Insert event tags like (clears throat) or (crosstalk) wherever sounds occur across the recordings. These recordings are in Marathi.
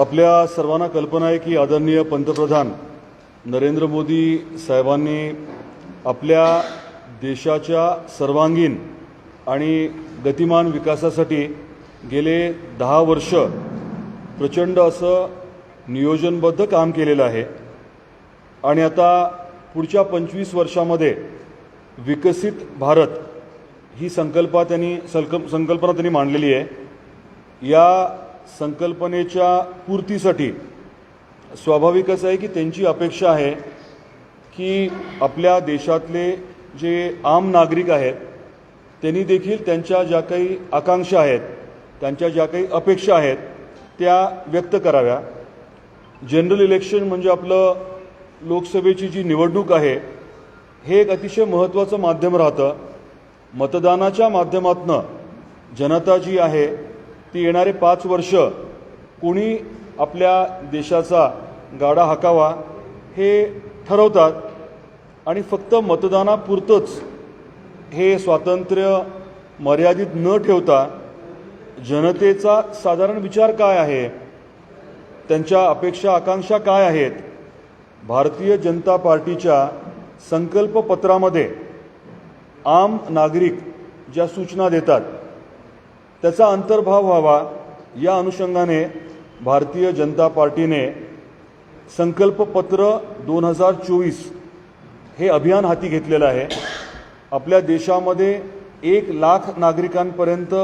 आपल्या सर्वांना कल्पना आहे की आदरणीय पंतप्रधान नरेंद्र मोदी साहेबांनी आपल्या देशाच्या सर्वांगीण आणि गतिमान विकासासाठी गेले दहा वर्ष प्रचंड असं नियोजनबद्ध काम केलेलं आहे. आणि आता पुढच्या पंचवीस वर्षामध्ये विकसित भारत ही संकल्पा त्यांनी संकल्प संकल्पना त्यांनी मांडलेली आहे. या संकल्पनेच्या पूर्तीसाठी. स्वाभाविकच आहे की त्यांची अपेक्षा आहे की आपल्या देशातले जे आम नागरिक आहेत त्यांनी देखील त्यांच्या ज्या काही आकांक्षा आहेत त्यांच्या ज्या काही अपेक्षा आहेत त्या व्यक्त कराव्या. जनरल इलेक्शन म्हणजे आपलं लोकसभेची जी निवडणूक आहे हे एक अतिशय महत्त्वाचं माध्यम राहतं. मतदानाच्या माध्यमातनं जनता जी आहे ती येणारे पाच वर्ष कोणी आपल्या देशाचा गाडा हाकावा हे ठरवतात आणि फक्त मतदानापुरतंच हे स्वातंत्र्य मर्यादित न ठेवता जनतेचा साधारण विचार काय आहे? त्यांच्या अपेक्षा आकांक्षा काय आहेत? भारतीय जनता पार्टीच्या संकल्पपत्रामध्ये आम नागरिक ज्या सूचना देतात त्याचा अंतर्भाव व्हावा. या अनुषंगाने भारतीय जनता पार्टीने संकल्पपत्र दोन हजार चोवीस हे अभियान हाती घेतलेलं आहे. आपल्या देशामध्ये एक लाख नागरिकांपर्यंत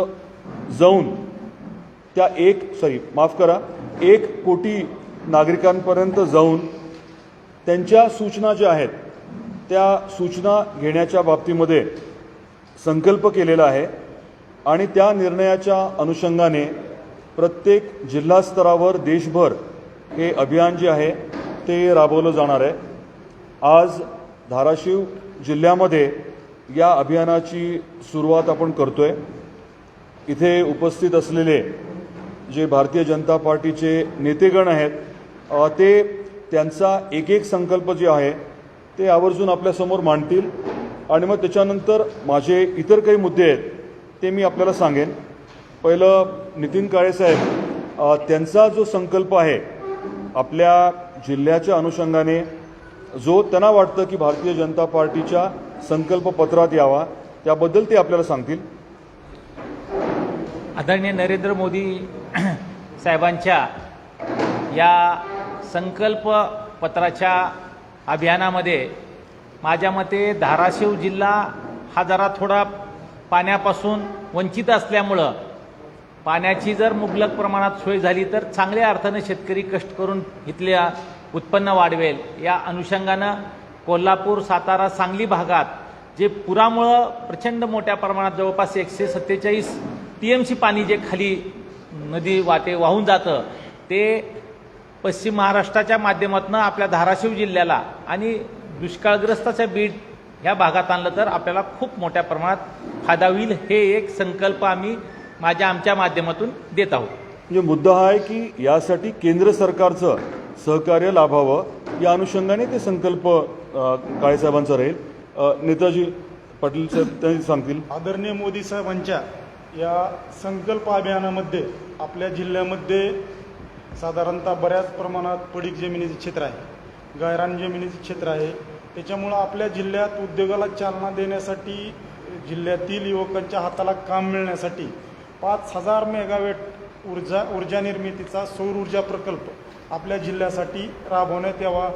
जाऊन त्या एक सॉरी माफ करा एक कोटी नागरिकांपर्यंत जाऊन त्यांच्या सूचना ज्या आहेत त्या सूचना घेण्याच्या बाबतीमध्ये संकल्प केलेला आहे. आणि त्या निर्णयाच्या अनुषंगाने प्रत्येक जिल्हा स्तरावर देशभर हे अभियान जे आहे ते राबवलं जाणार आहे. आज धाराशिव जिल्ह्यामध्ये या अभियानाची सुरुवात आपण करतो आहे इथे उपस्थित असलेले जे भारतीय जनता पार्टीचे नेतेगण आहेत ते त्यांचा एक एक संकल्प जे आहे ते आवर्जून आपल्यासमोर मांडतील. आणि मग त्याच्यानंतर माझे इतर काही मुद्दे आहेत ते मी आपल्याला सांगेन. पहिलं नितीन काळेसाहेब त्यांचा जो संकल्प आहे आपल्या जिल्ह्याच्या अनुषंगाने जो त्यांना वाटतं की भारतीय जनता पार्टीच्या संकल्पपत्रात यावा त्याबद्दल ते आपल्याला सांगतील. आदरणीय नरेंद्र मोदी (clears throat) साहेबांच्या या संकल्प पत्राच्या अभियानामध्ये माझ्या मते धाराशिव जिल्हा हा जरा थोडा पाण्यापासून वंचित असल्यामुळं पाण्याची जर मुबलक प्रमाणात सोय झाली तर चांगल्या अर्थानं शेतकरी कष्ट करून इथल्या उत्पन्न वाढवेल. या अनुषंगानं कोल्हापूर सातारा सांगली भागात जे पुरामुळं प्रचंड मोठ्या प्रमाणात जवळपास एकशे सत्तेचाळीस टी एम सी पाणी जे खाली नदी वाटे वाहून जातं ते पश्चिम महाराष्ट्राच्या माध्यमातून आपल्या धाराशिव जिल्ह्याला आणि दुष्काळग्रस्ताच्या बीड ह्या भागात आणलं तर आपल्याला खूप मोठ्या प्रमाणात फायदा होईल. हे एक संकल्प आम्ही माझ्या आमच्या माध्यमातून देत आहोत. म्हणजे मुद्दा हा आहे की यासाठी केंद्र सरकारचं सहकार्य लाभावं. या अनुषंगाने ते संकल्प काळेसाहेबांचा राहील. नेताजी पाटील साहेब त्यांनी सांगतील. आदरणीय मोदी साहेबांच्या या संकल्प अभियानामध्ये आपल्या जिल्ह्यामध्ये साधारणतः बऱ्याच प्रमाणात पडीक जमिनीचे क्षेत्र आहे. गायरान जमिनीचे क्षेत्र आहे. त्याच्यामुळं आपल्या जिल्ह्यात उद्योगाला चालना देण्यासाठी जिल्ह्यातील युवकांच्या हाताला काम मिळण्यासाठी पाच हजार मेगावेट ऊर्जा ऊर्जा निर्मितीचा सौर ऊर्जा प्रकल्प आपल्या जिल्ह्यासाठी राबवण्यात यावा.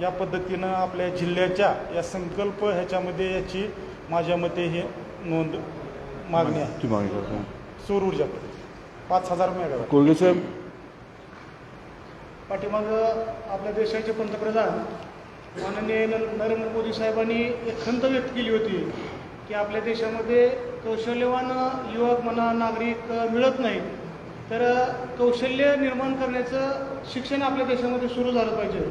या पद्धतीनं आपल्या जिल्ह्याच्या या संकल्प ह्याच्यामध्ये याची माझ्या मते हे नोंद मागणी आहे. ती मागणी करतो. सौर ऊर्जा प्रकल्प. पाच हजार मेगावॅट. कोळगे साहेब? पाठीमागं आपल्या देशाचे पंतप्रधान माननीय नरेंद्र मोदी साहेबांनी एक खंत व्यक्त केली होती की आपल्या देशामध्ये कौशल्यवान युवक म्हणा नागरिक मिळत नाहीत. तर कौशल्य निर्माण करण्याचं शिक्षण आपल्या देशामध्ये सुरू झालं पाहिजे.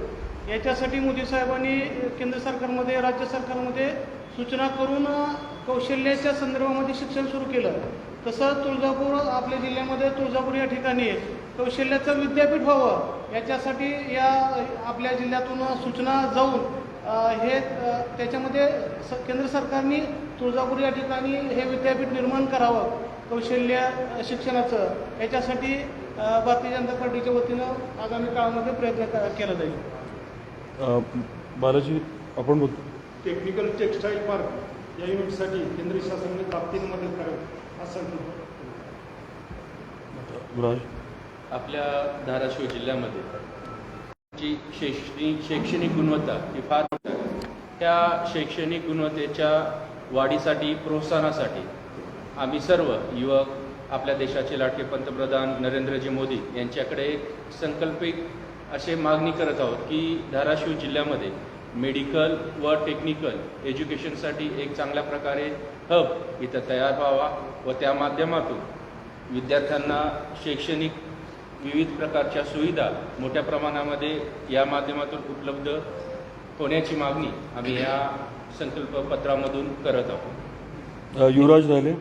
याच्यासाठी मोदी साहेबांनी केंद्र सरकारमध्ये राज्य सरकारमध्ये सूचना करून कौशल्याच्या संदर्भामध्ये शिक्षण सुरू केलं. तसं तुळजापूर आपल्या जिल्ह्यामध्ये तुळजापूर या ठिकाणी कौशल्याचं विद्यापीठ व्हावं. याच्यासाठी या आपल्या जिल्ह्यातून सूचना जाऊन हे त्याच्यामध्ये स केंद्र सरकारने तुळजापूर या ठिकाणी हे विद्यापीठ निर्माण करावं. कौशल्य शिक्षणाचं. याच्यासाठी भारतीय जनता पार्टीच्या वतीनं आगामी काळामध्ये प्रयत्न क- केला जाईल. बालाजी आपण बोल टेक्निकल टेक्स्टाईल पार्क या युनिटसाठी केंद्र शासनाने ताकदीने मदत करावी असं आपल्या धाराशिव जिल्ह्यामध्ये जी शैक्षणिक शैक्षणिक गुणवत्ता ही फार त्या शैक्षणिक गुणवत्तेच्या वाढीसाठी प्रोत्साहनासाठी आम्ही सर्व युवक आपल्या देशाचे लाडके पंतप्रधान नरेंद्रजी मोदी यांच्याकडे संकल्पिक संकल्पित असे मागणी करत आहोत की धाराशिव जिल्ह्यामध्ये मेडिकल व टेक्निकल एज्युकेशनसाठी एक चांगल्या प्रकारे हब इथं तयार व्हावा व त्या माध्यमातून विद्यार्थ्यांना शैक्षणिक विविध प्रकारच्या सुविधा मोठ्या प्रमाणामध्ये या माध्यमातून उपलब्ध होण्याची मागणी आम्ही या संकल्पपत्रामधून करत आहोत. युवराज राहिले.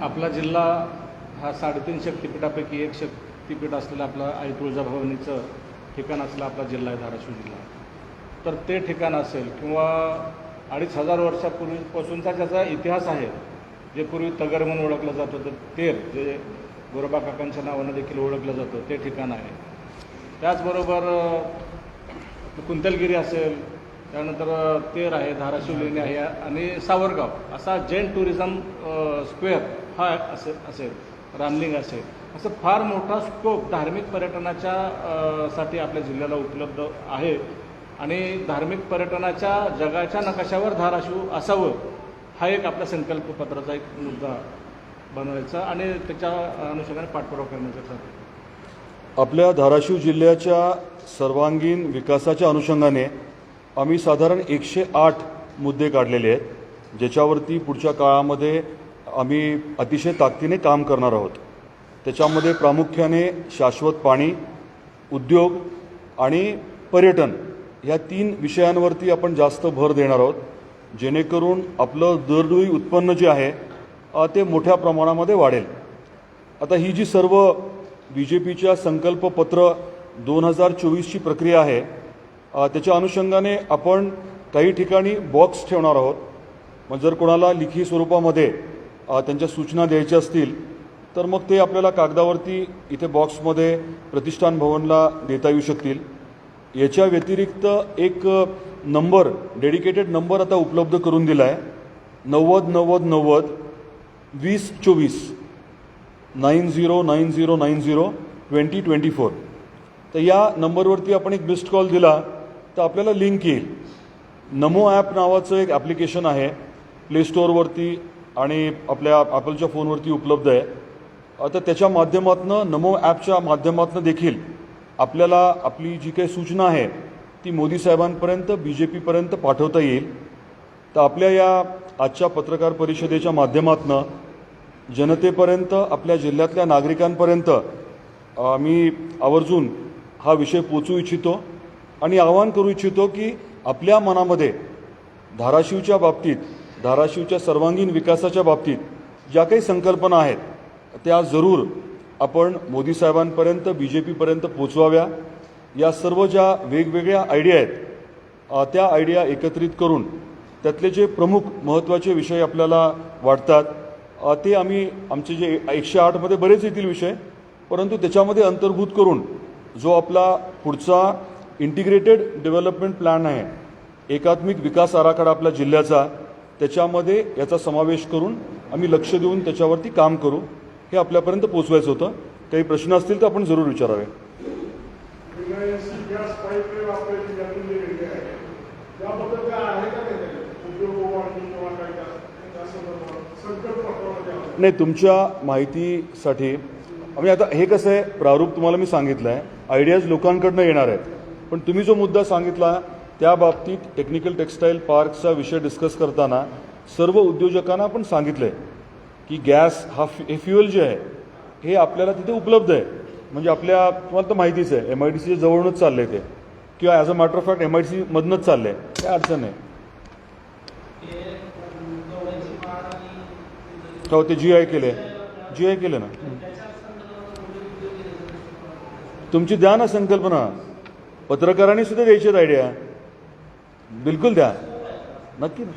आपला जिल्हा हा साडेतीन शक्तिपीठापैकी एक शक्तिपीठ असलेला आपला आई तुळजाभवानीचं ठिकाण असलेला आपला जिल्हा आहे धाराशिव जिल्हा. तर ते ठिकाण असेल किंवा अडीच हजार वर्षापूर्वीपासूनचा ज्याचा इतिहास आहे जे पूर्वी तगर म्हणून ओळखलं जात होतं तेर जे गोरोबा काकांच्या नावानं देखील ओळखलं जातं. ते ठिकाण आहे. त्याचबरोबर कुंतलगिरी असेल त्यानंतर तेर आहे धाराशिव लेणी आहे आणि सावरगाव. असा जैन टुरिझम स्क्वेअर हा असे असेल. रामलिंग असेल. असं फार मोठा स्कोप धार्मिक पर्यटनाच्या साठी आपल्या जिल्ह्याला उपलब्ध आहे. आणि धार्मिक पर्यटनाच्या जगाच्या नकाशावर धाराशिव असावं हा एक आपल्या संकल्पपत्राचा एक मुद्दा बनवायचा आणि त्याच्या अनुषंगाने पाठपुरावा करण्याचं ठरलं आपल्या धाराशिव जिल्ह्याच्या सर्वांगीण विकासाच्या अनुषंगाने आम्ही साधारण एकशे आठ मुद्दे काढलेले आहेत ज्याच्यावरती पुढच्या काळामध्ये आम्ही अतिशय ताकदीने काम करणार आहोत. त्याच्यामध्ये प्रामुख्याने शाश्वत पाणी उद्योग आणि पर्यटन ह्या तीन विषयांवरती आपण जास्त भर देणार आहोत जेणेकरून आपलं दरडोई उत्पन्न जे आहे ते मोठ्या प्रमाणामध्ये वाढेल. आता ही जी सर्व बी जे पीच्या संकल्पपत्र दोन हजार चोवीसची प्रक्रिया आहे त्याच्या अनुषंगाने आपण काही ठिकाणी बॉक्स ठेवणार आहोत. मग जर कोणाला लिखी स्वरूपामध्ये त्यांच्या सूचना द्यायच्या असतील तर मग ते आपल्याला कागदावरती इथे बॉक्समध्ये प्रतिष्ठान भवनला देता येऊ शकतील. याच्या व्यतिरिक्त एक नंबर डेडिकेटेड नंबर आता उपलब्ध करून दिला आहे नव्वद नव्वद नव्वद वीस चोवीस. Nine zero nine zero nine zero twenty twenty four. तर या नंबरवरती आपण एक मिस्ड कॉल दिला तर आपल्याला लिंक येईल. नमो ॲप नावाचं एक ॲप्लिकेशन आहे. प्ले स्टोअरवरती आणि आपल्या ॲपलच्या फोनवरती उपलब्ध आहे. आता त्याच्या माध्यमातून नमो ॲपच्या माध्यमातून देखील आपल्याला आपली जी काही सूचना आहे ती मोदी साहेबांपर्यंत बी जे पीपर्यंत पाठवता येईल. तर आपल्या या आजच्या पत्रकार परिषदेच्या माध्यमातून जनतेपर्यंत आपल्या जिल्ह्यातल्या नागरिकांपर्यंत मी आवर्जून हा विषय पोचू इच्छितो आणि आवाहन करू इच्छितो की आपल्या मनामध्ये धाराशिवच्या बाबतीत धाराशिवच्या सर्वांगीण विकासाच्या बाबतीत ज्या काही संकल्पना आहेत त्या जरूर आपण मोदी साहेबांपर्यंत बी जे पीपर्यंत पोचवाव्या. या सर्व ज्या वेगवेगळ्या आयडिया आहेत त्या आयडिया एकत्रित करून त्यातले जे प्रमुख महत्त्वाचे विषय आपल्याला वाटतात ते आम्ही आमचे जे एकशे आठमध्ये बरेच येतील विषय परंतु त्याच्यामध्ये अंतर्भूत करून जो आपला पुढचा इंटिग्रेटेड डेव्हलपमेंट प्लॅन आहे एकात्मिक विकास आराखडा आपल्या जिल्ह्याचा त्याच्यामध्ये याचा समावेश करून आम्ही लक्ष देऊन त्याच्यावरती काम करू हे आपल्यापर्यंत पोचवायचं होतं. काही प्रश्न असतील तर आपण जरूर विचारावे रिलायन्स गॅस पाईपलाईन वापरायची ज्यातून जे रेल्वे आहे त्याबद्दल काय आहे का नाही उद्योग वाढणी किंवा काय त्या त्या संदर्भात संकल्प पत्रामध्ये आहे. नाही तुमच्या माहितीसाठी म्हणजे आता हे कसं आहे प्रारूप तुम्हाला मी सांगितलं आहे आयडियाज लोकांकडनं येणार आहेत. पण तुम्ही जो मुद्दा सांगितला त्या बाबतीत टेक्निकल टेक्स्टाईल पार्कचा विषय डिस्कस करताना सर्व उद्योजकांना आपण सांगितलं आहे की गॅस हा फ्यु हे फ्युएल जे आहे हे आपल्याला तिथे उपलब्ध आहे. म्हणजे आपल्या तुम्हाला तर माहितीच आहे एम आय डी सीच्या जवळूनच चाललं आहे ते. किंवा as a matter of fact M I D सीमधनंच चाललं आहे काय अडचण नाही. का ते जी आय केले. जी आय केलं ना? तुमची द्या ना संकल्पना. पत्रकारांनी सुद्धा द्यायच्यात आयडिया बिलकुल द्या. नक्की ना.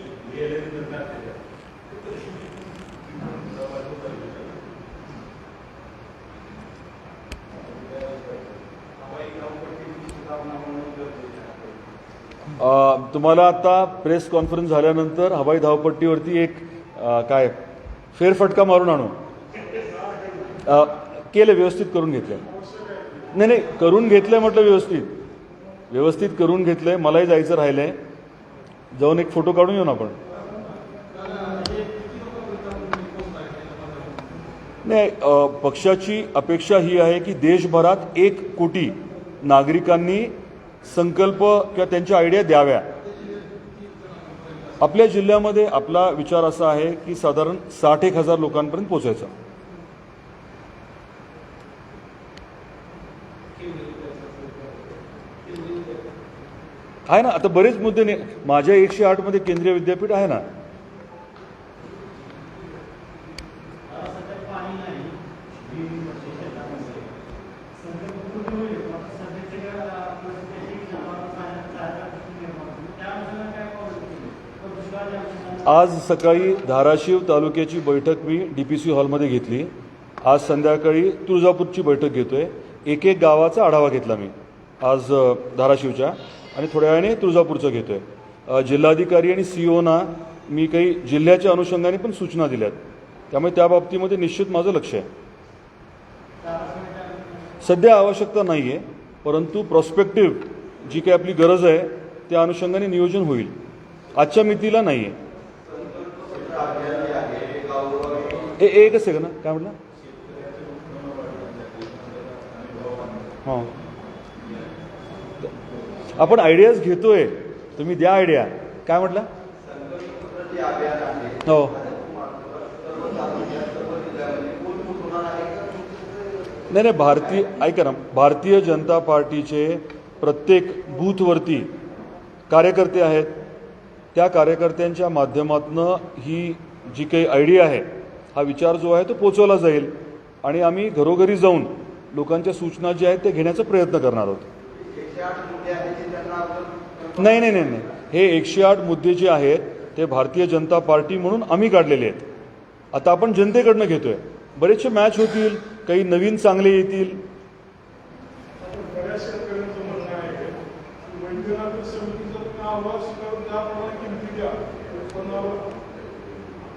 तुम्हाला आता प्रेस कॉन्फरन्स झाल्यानंतर हवाई धावपट्टीवरती एक काय? फेरफटका मारून आणू. केलं व्यवस्थित करून घेतलं. नाही नाही करून घेतलंय म्हटलं व्यवस्थित. व्यवस्थित करून घेतलंय मलाही जायचं राहिलंय. जाऊन एक फोटो काढून येऊ ना आपण. नाही पक्षाची अपेक्षा ही आहे की देशभरात एक कोटी नागरिकांनी संकल्प किंवा त्यांच्या आयडिया द्याव्या. आपल्या जिल्ह्यामध्ये आपला विचार असा आहे की साधारण साठ एक हजार लोकांपर्यंत पोचायचा आहे ना? आता बरेच मुद्दे माझ्या एकशे आठमध्ये केंद्रीय विद्यापीठ आहे ना? आज सकाळी धाराशिव तालुक्याची बैठक मी डी पी सी हॉलमध्ये घेतली. आज संध्याकाळी तुळजापूरची बैठक घेतो आहे एक एक गावाचा आढावा घेतला मी आज धाराशिवच्या आणि थोड्या वेळाने तुळजापूरचं घेतो आहे जिल्हाधिकारी आणि सी ओना मी काही जिल्ह्याच्या अनुषंगाने पण सूचना दिल्यात. त्यामुळे त्या बाबतीमध्ये निश्चित माझं लक्ष आहे. सध्या आवश्यकता नाही आहे परंतु प्रॉस्पेक्टिव्ह जी काही आपली गरज आहे त्या अनुषंगाने नियोजन होईल. आजच्या मितीला नाही आहे ए एकच सेकंद ना काय म्हटलं? हां. आपण आयडियाज घेतोय. तुम्ही द्या आयडिया काय म्हटलं? हो. नाही नाही भारतीय ऐका ना. भारतीय जनता पार्टीचे प्रत्येक बूथवरती कार्यकर्ते आहेत. त्या कार्यकर्त्यांच्या माध्यमातनं ही जी काही आयडिया आहे हा विचार जो आहे तो पोचवला जाईल. आणि आम्ही घरोघरी जाऊन लोकांच्या सूचना ज्या आहेत त्या घेण्याचा प्रयत्न करणार आहोत. नाही नाही नाही नाही. हे एकशे आठ मुद्दे जे आहेत ते भारतीय जनता पार्टी म्हणून आम्ही काढलेले आहेत. आता आपण जनतेकडनं घेतोय. बरेचसे मॅच होतील काही नवीन चांगले येतील बऱ्याच शेतकऱ्यांचं म्हणणं आहे की वैद्यनाथ समितीचा तुम्ही अहवाल स्वीकारून त्याप्रमाणे किमती द्या उत्पन्नावर म्हणजे घ्या.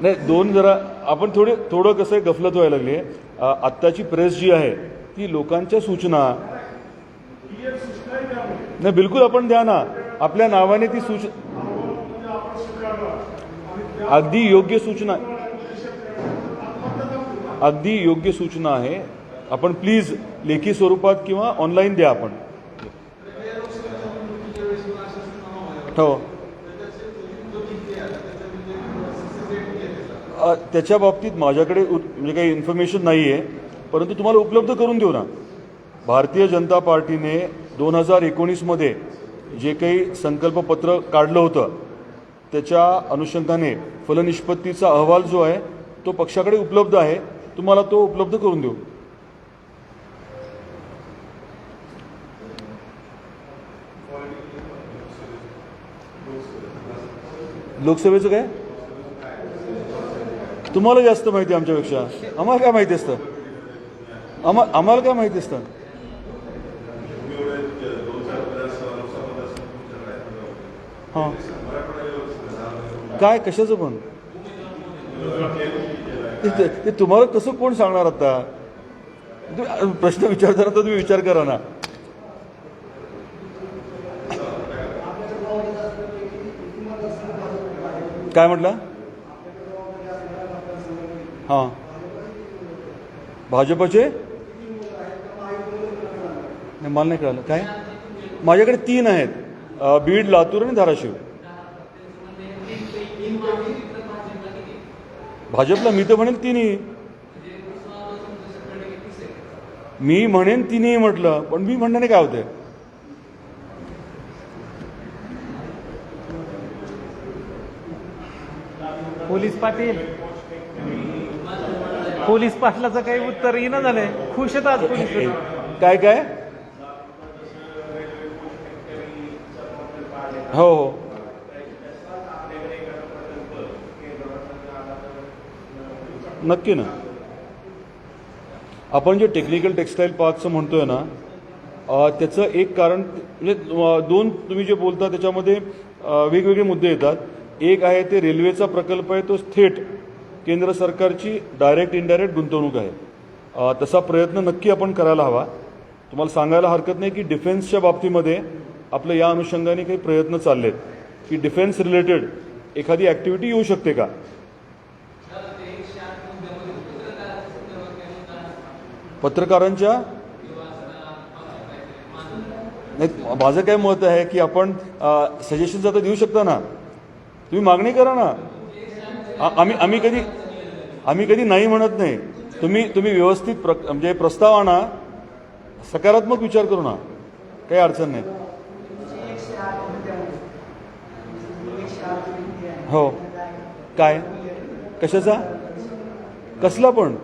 नाही दोन जरा आपण थोडे थोडं कसं आहे गफलत व्हायला लागली आहे. आत्ताची प्रेस जी आहे ती लोकांच्या सूचना. नाही बिलकुल आपण द्या ना. आपल्या नावाने ती सूचना अगदी योग्य सूचना. अगदी योग्य सूचना आहे. आपण प्लीज लेखी स्वरूपात किंवा ऑनलाईन द्या आपण. हो अ, त्याच्या बाबतीत माझ्याकडे म्हणजे काही इन्फॉर्मेशन नाही आहे परंतु तुम्हाला उपलब्ध करून देऊ ना. भारतीय जनता पार्टीने दोन हजार एकोणीसमध्ये जे काही संकल्पपत्र काढलं होतं त्याच्या अनुषंगाने फलनिष्पत्तीचा अहवाल जो आहे तो पक्षाकडे उपलब्ध आहे. तुम्हाला तो उपलब्ध करून देऊ. लोकसभेचं काय? तुम्हाला जास्त माहिती आमच्यापेक्षा. आम्हाला काय माहिती असतं? आम्हा आम्हाला काय माहिती असतं? हां. काय? कशाचं पण? ते- ते तुम्हाला कसं कोण सांगणार आता? तुम्ही प्रश्न विचारताना तर तुम्ही विचार करा ना. काय म्हटलं? हां. भाजपचे? नाही मला नाही कळालं. काय? माझ्याकडे तीन आहेत. बीड लातूर आणि धाराशिव. भाजपला मी तर म्हणेन तिन्ही. मी म्हणेन तिन्ही म्हटलं पण मी म्हणण्याने काय होते पोलीस पाटील. पोलीस पाटलाचं काही उत्तर येणं झालंय. खुश आहेत आज पोलीस काय काय? हो हो. नक्की ना. आपण जे टेक्निकल टेक्सटाईल पार्कचं म्हणतोय ना त्याचं एक कारण म्हणजे दोन तुम्ही जे बोलता त्याच्यामध्ये वेगवेगळे मुद्दे येतात. एक आहे ते रेल्वेचा प्रकल्प आहे तो थेट केंद्र सरकारची डायरेक्ट इनडायरेक्ट गुंतवणूक आहे. तसा प्रयत्न नक्की आपण करायला हवा. तुम्हाला सांगायला हरकत नाही की डिफेन्सच्या बाबतीमध्ये आपलं या अनुषंगाने काही प्रयत्न चाललेत. की डिफेन्स रिलेटेड एखादी ॲक्टिव्हिटी येऊ शकते का? पत्रकारांच्या? नाही माझं काय मत आहे की आपण सजेशन आता देऊ शकता ना? तुम्ही मागणी करा ना? आम्ही आम्ही कधी आम्ही कधी नाही म्हणत नाही. तुम्ही तुम्ही व्यवस्थित प्र म्हणजे प्रस्ताव आणा. सकारात्मक विचार करू ना. काही अडचण नाही. हो. काय? कशाचा? कसला पण.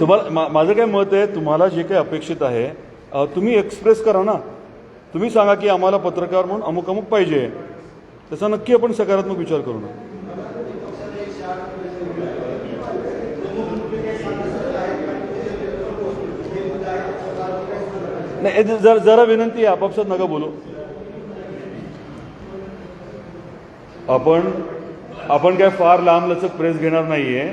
तुम्हाला मा माझं काय मत आहे तुम्हाला जे काही अपेक्षित आहे तुम्ही एक्सप्रेस करा ना. तुम्ही सांगा की आम्हाला पत्रकार म्हणून अमुक अमुक पाहिजे. त्याचा नक्की आपण सकारात्मक विचार करू ना. नाही जरा जरा विनंती आहे आपापसात नका बोलू. आपण आपण काय फार लांबलचक प्रेस घेणार नाहीये.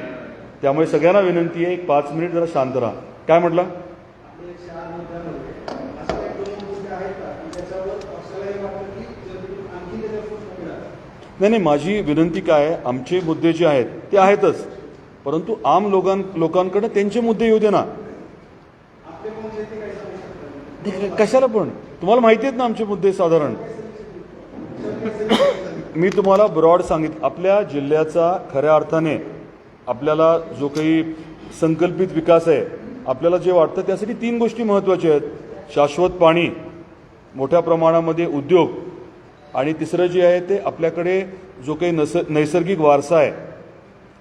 त्यामुळे सगळ्यांना विनंती आहे एक पाच मिनिट जरा शांत राहा. काय म्हटलं? नाही नाही माझी विनंती काय आहे आमचे मुद्दे जे आहेत ते आहेतच. परंतु आम लोकां लोकांकडे त्यांचे मुद्दे येऊ दे ना. कशाला पण? तुम्हाला माहिती आहेत ना आमचे मुद्दे साधारण? मी तुम्हाला ब्रॉड सांगित आपल्या जिल्ह्याचा खऱ्या अर्थाने आपल्याला जो काही संकल्पित विकास आहे आपल्याला जे वाटतं त्यासाठी तीन गोष्टी महत्त्वाच्या आहेत. शाश्वत पाणी मोठ्या प्रमाणामध्ये उद्योग आणि तिसरं जे आहे ते आपल्याकडे जो काही नस नैसर्गिक वारसा आहे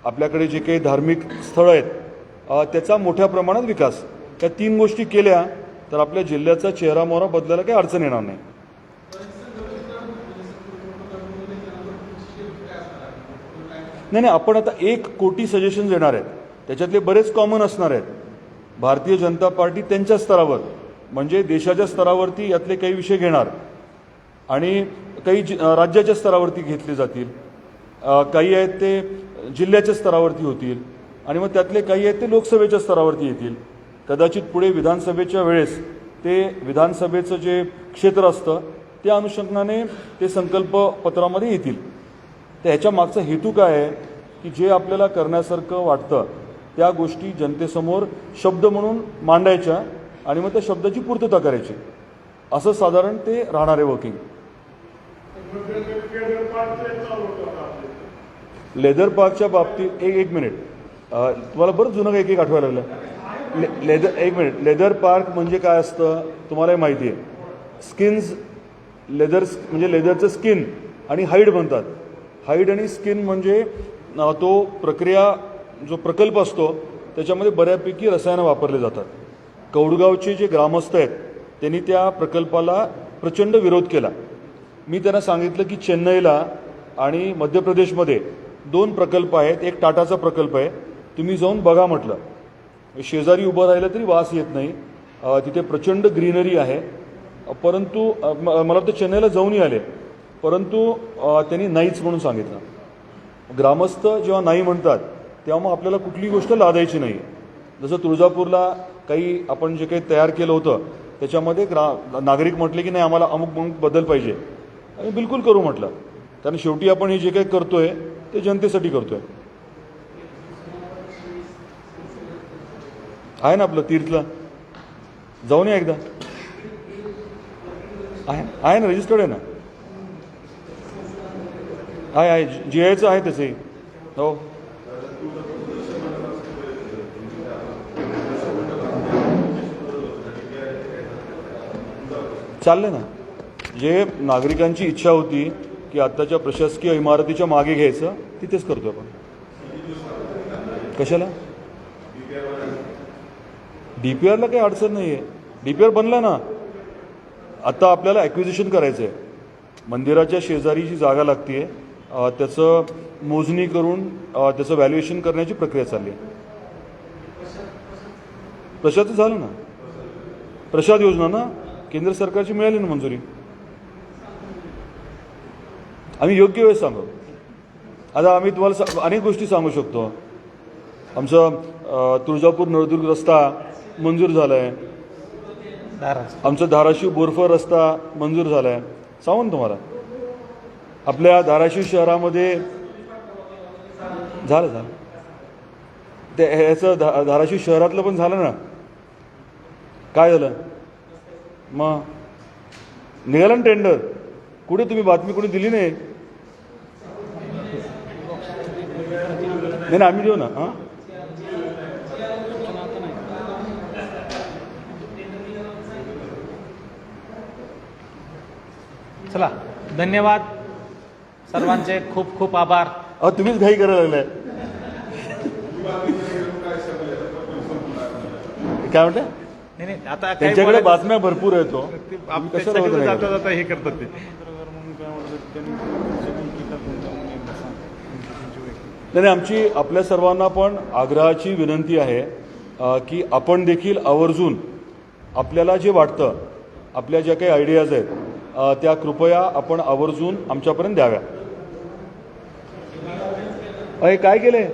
आपल्याकडे जे काही धार्मिक स्थळं आहेत त्याचा मोठ्या प्रमाणात विकास. त्या तीन गोष्टी केल्या तर आपल्या जिल्ह्याचा चेहरा मोहरा बदलायला काही अडचण येणार नाही. नाही नाही आपण आता एक कोटी सजेशन्स देणार आहेत. त्याच्यातले बरेच कॉमन असणार आहेत. भारतीय जनता पार्टी त्यांच्या स्तरावर म्हणजे देशाच्या स्तरावरती यातले काही विषय घेणार. आणि काही जि राज्याच्या स्तरावरती घेतले जातील. काही आहेत ते जिल्ह्याच्या स्तरावरती होतील आणि मग त्यातले काही आहेत ते लोकसभेच्या स्तरावरती येतील. कदाचित पुढे विधानसभेच्या वेळेस ते विधानसभेचं जे क्षेत्र असतं त्या अनुषंगाने ते संकल्प पत्रामध्ये येतील. तर ह्याच्या मागचा हेतू काय आहे? की जे आपल्याला करण्यासारखं वाटतं त्या गोष्टी जनतेसमोर शब्द म्हणून मांडायच्या आणि मग त्या शब्दाची पूर्तता करायची. असं साधारण ते राहणारे वर्किंग लेदर पार्कच्या बाबतीत एक एक मिनिट. तुम्हाला बरंच जुनं एक एक आठवायला लागलं. ले लेदर एक मिनिट. लेदर पार्क म्हणजे काय असतं? तुम्हालाही माहिती आहे. स्किन्स लेदर म्हणजे लेदरचं स्किन आणि हाईड म्हणतात हाईड आणि स्किन म्हणजे तो प्रक्रिया जो प्रकल्प असतो त्याच्यामध्ये बऱ्यापैकी रसायनं वापरले जातात. कौडगावचे जे ग्रामस्थ आहेत त्यांनी त्या प्रकल्पाला प्रचंड विरोध केला. मी त्यांना सांगितलं की चेन्नईला आणि मध्य प्रदेशमध्ये दोन प्रकल्प आहेत. एक टाटाचा प्रकल्प आहे. तुम्ही जाऊन बघा म्हटलं. शेजारी उभं राहिलं तरी वास येत नाही. तिथे प्रचंड ग्रीनरी आहे. परंतु मला वाटतं चेन्नईला जाऊनही आले. परंतु त्यांनी नाहीच म्हणून सांगितलं. ग्रामस्थ जेव्हा नाही म्हणतात तेव्हा मग आपल्याला कुठली गोष्ट लादायची नाही. जसं तुळजापूरला काही आपण जे काही तयार केलं होतं त्याच्यामध्ये ग्रा नागरिक म्हटले की नाही आम्हाला अमुक अमुक बदल पाहिजे. आणि बिलकुल करू म्हटलं. कारण शेवटी आपण हे जे काही करतोय ते जनतेसाठी करतोय. आहे ना आपलं तीर्थला? जाऊन या एकदा. आहे आहे ना रजिस्टर्ड आहे ना? आहे आहे जी आयचं आहे त्याचंही हो. चाललंय ना? जे नागरिकांची इच्छा होती की आत्ताच्या प्रशासकीय इमारतीच्या मागे घ्यायचं तिथेच करतो आपण. कशाला? डी पी आरला काही अडचण नाही आहे डी पी आर बनला ना. आत्ता आपल्याला ॲक्विजिशन करायचं आहे मंदिराच्या शेजारी जी जागा लागते आहे त्याचं मोजणी करून त्याचं व्हॅल्युएशन करण्याची प्रक्रिया चालली. आहे प्रशाद झालं ना? प्रसाद योजना ना? केंद्र सरकारची मिळाली ना मंजुरी? आम्ही योग्य वेळेस सांगू. आता आम्ही तुम्हाला अनेक गोष्टी सांगू शकतो. आमचं तुळजापूर नळदुर्ग रस्ता मंजूर झाला आहे आमचा धाराशिव बोरफर रस्ता मंजूर झाला आहे सांगू ना तुम्हाला. आपल्या धाराशिव शहरामध्ये झालं झालं. ते ह्याचं धा धाराशिव शहरातलं पण झालं ना. काय झालं? मग? निघालं ना टेंडर कुठे तुम्ही बातमी कुणी दिली नाही? नाही ना आम्ही देऊ ना हां चला धन्यवाद. सर्वांचे खूप खूप आभार. अहो तुम्हीच घाई करायला लागलाय काय म्हटलं? नाही नाही आता त्यांच्याकडे बोलायचं- बातम्या भरपूर येतो आपल्यासाठी जाता जाता हे करतात ते. नाही नाही, आमची आपल्या सर्वांना पण आग्रहाची विनंती आहे की आपण देखील आवर्जून आपल्याला जे वाटतं आपल्या ज्या काही आयडियाज आहेत त्या कृपया आपण आवर्जून आमच्यापर्यंत द्याव्या. अरे काय केलंय?